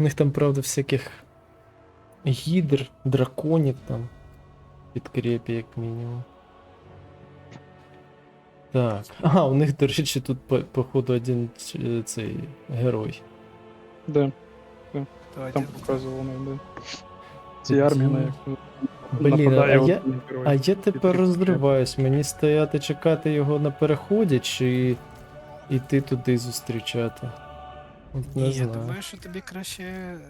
У них там, правда, всяких гідр, драконів там. Підкрепі, як мінімум. Так. А, у них, до речі, тут, по- походу, один е, цей герой. Да, Давайте. там показував да. Ці армії, на Блін, а я, а я тепер розриваюсь. Мені стояти чекати його на переході, чи йти туди зустрічати. От не Ні, я знаю. думаю, що тобі краще е,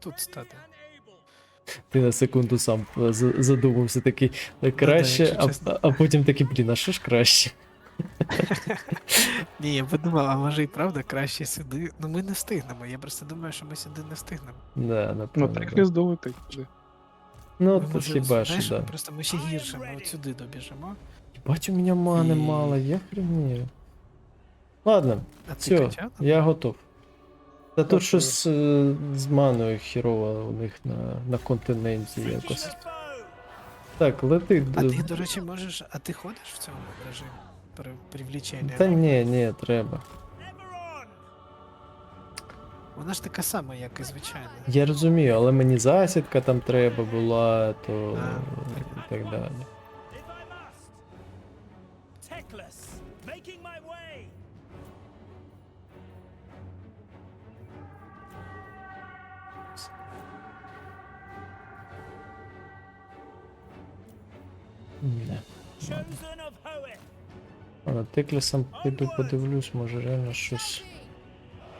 тут стати. Ти на секунду сам е, за- задумався такий «Е, краще, якщо а, чесно. а потім такий, блін, а що ж краще? Ні, я подумав, а може і правда краще сюди. Ну ми не встигнемо. Я просто думаю, що ми сюди не встигнемо. Да, Ну, напевно. так да. ліс долетить. Ну, Ми, то може, хіба знаєш, що, да. Просто ми ще гірше, ми от сюди добіжимо. Бать, у мене мани І- мало, я хренію. Ладно, А ти все, я готов. Та тут щось е, з маною хірово у них на, на континенті якось. Так, лети. А ти, до речі, можеш. А ти ходиш в цьому режимі? При привлічення? Та ні, ні, треба. Вона ж така сама, як і звичайна. Я розумію, але мені засідка там треба була, то А, і так далі. Не. На Теклісом піду подивлюсь, може реально щось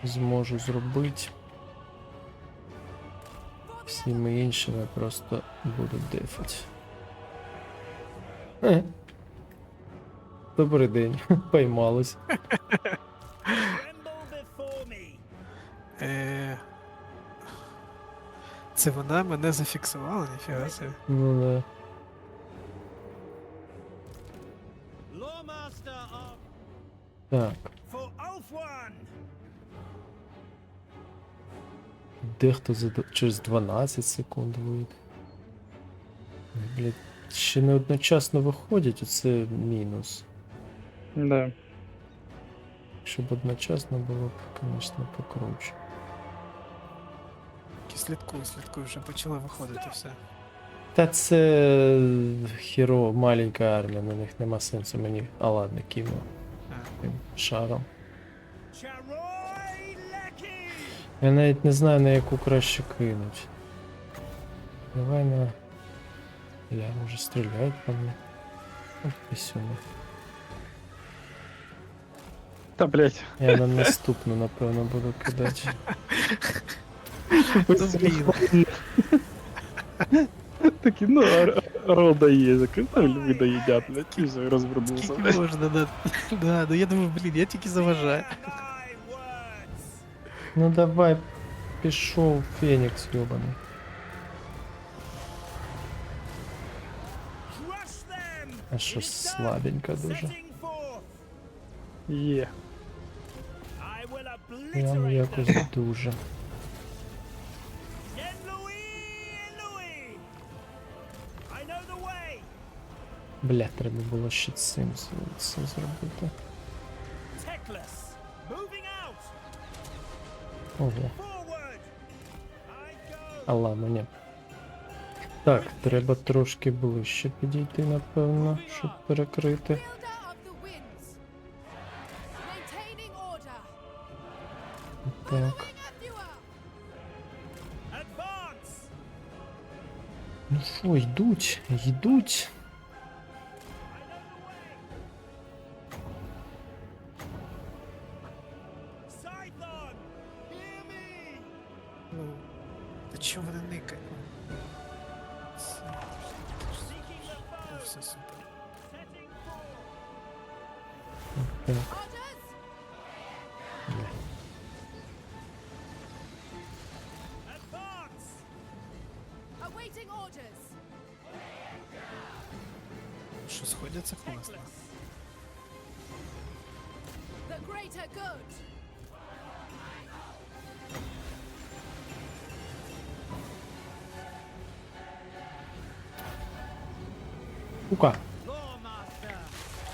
зможу зробити. Всіми іншими просто буду дефати. Е. Добрий день, поймалось. Е... Це вона мене зафіксувала, ніфіга собі. Ну да. Так, дехто за через 12 секунд вийде. Блять, ще не одночасно виходять, оце мінус. Да. Якщо б одночасно було б, звісно, покруче. Тільки Слідкую, слідкую, вже почала виходити все. Та це хіро, маленька армія, на них нема сенсу мені. А ладно, кину А, тим шаром. Charoy Leki. Я навіть не знаю на яку краще кинуть. Давай на. Я може стріляють по мені. Ох, пісюни. Та, блять. Я на наступну, напевно, буду кидати. Ну, блін. Такі, ну, р- рода є, закрив, ви доїдять, блять, і все, розвернувся, Скільки блять. можна, да. Да, ну я думаю, блін, я тільки заважаю. My words. Ну давай, пішов Фенікс, йобаний. Crush them. А що It is done. слабенько дуже. Setting forth. Є. I will Прям obliterate якось them. дуже. Бля, треба було ще цим це зробити. Ого. А ладно, ні. Так, треба трошки ближче підійти, напевно, щоб перекрити. Так. Ну що, йдуть, йдуть. Так. Що сходяться класно. The greater good.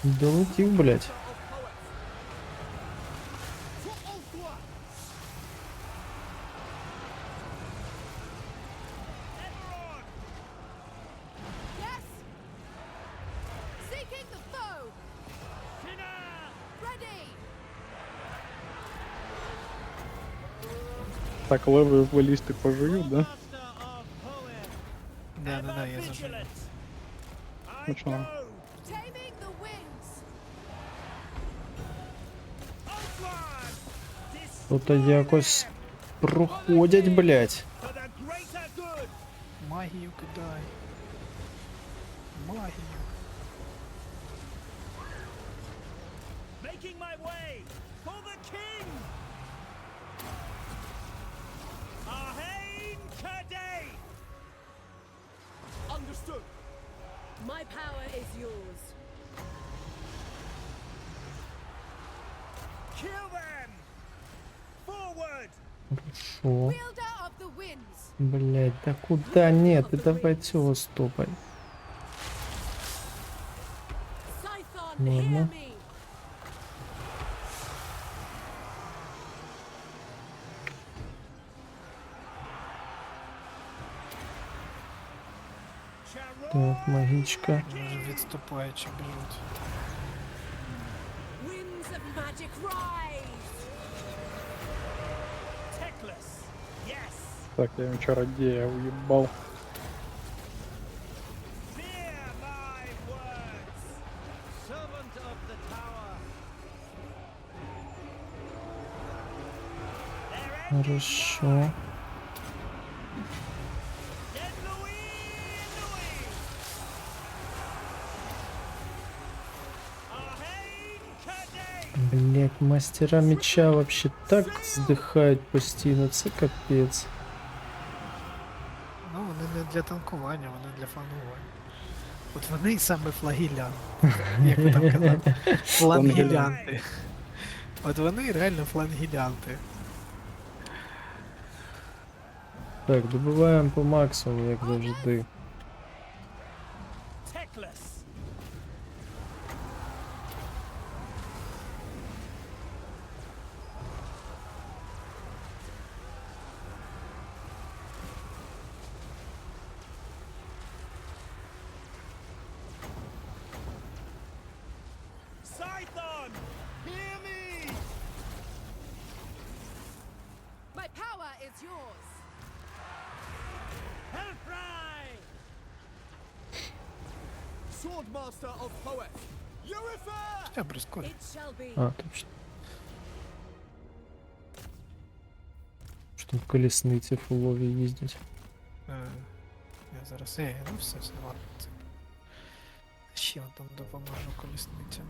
Долетів, блядь. Так, левою балісти пожую, да? Да, да, да, я зажив. Vigilant. I Which one? go. Taming the winds. Onward. This Тут якось проходять, блять. for the greater good. Магію кидай. Магію. Understood. My power is yours. Kill them. Forward. Шо? Wielder of the winds. Блять, да куда? Нет, ты давай цього стопай. Scython, Ладно. Так, магічка. Вони вже відступаючи біжуть. Winds of magic rise. Teclis. Yes. Так, я їм чародія уїбав. Fear Мастера меча вообще так здихають постійно, це капець. Ну, вони не для танкування, вони для фанування. От вони саме флагілян. Як ви там казали? Флангілянти. От вони реально флангілянти. Так, добиваємо по максимуму, як завжди. Scython, hear me! My power is yours. Hellfry! Swordmaster of poets. Urifer! Я прискорю. It shall be. А, точно. Що там колісниці фулові їздять. Е, Я зараз. Е, ну все, все, ладно. Це... Ще там допоможу колісницям.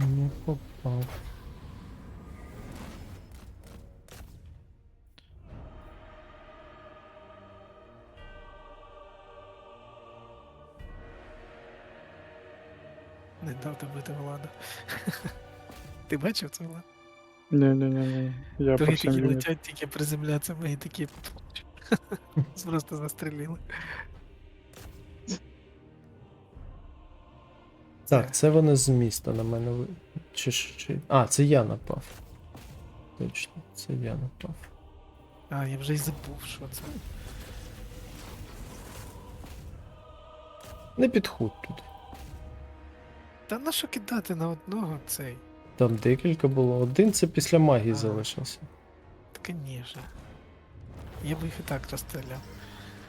Не попав. Не дав добити влада. Ти бачив це влад? Ні-ні-ні, я по Другі всім такі летять, тільки приземляться, і такі. Просто застрелили. Так, це вони з міста на мене ви. Чи, чи... А, це я напав. Точно, це я напав. А, я вже й забув, що це. Не підходь тут. Та на що кидати на одного цей? Там декілька було. Один це після магії Ага. залишився. Та конечно. Я б їх і так розстріляв.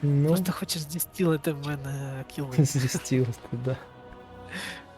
Ну, Просто хочеш здістілити в мене кіли. зістілити, да.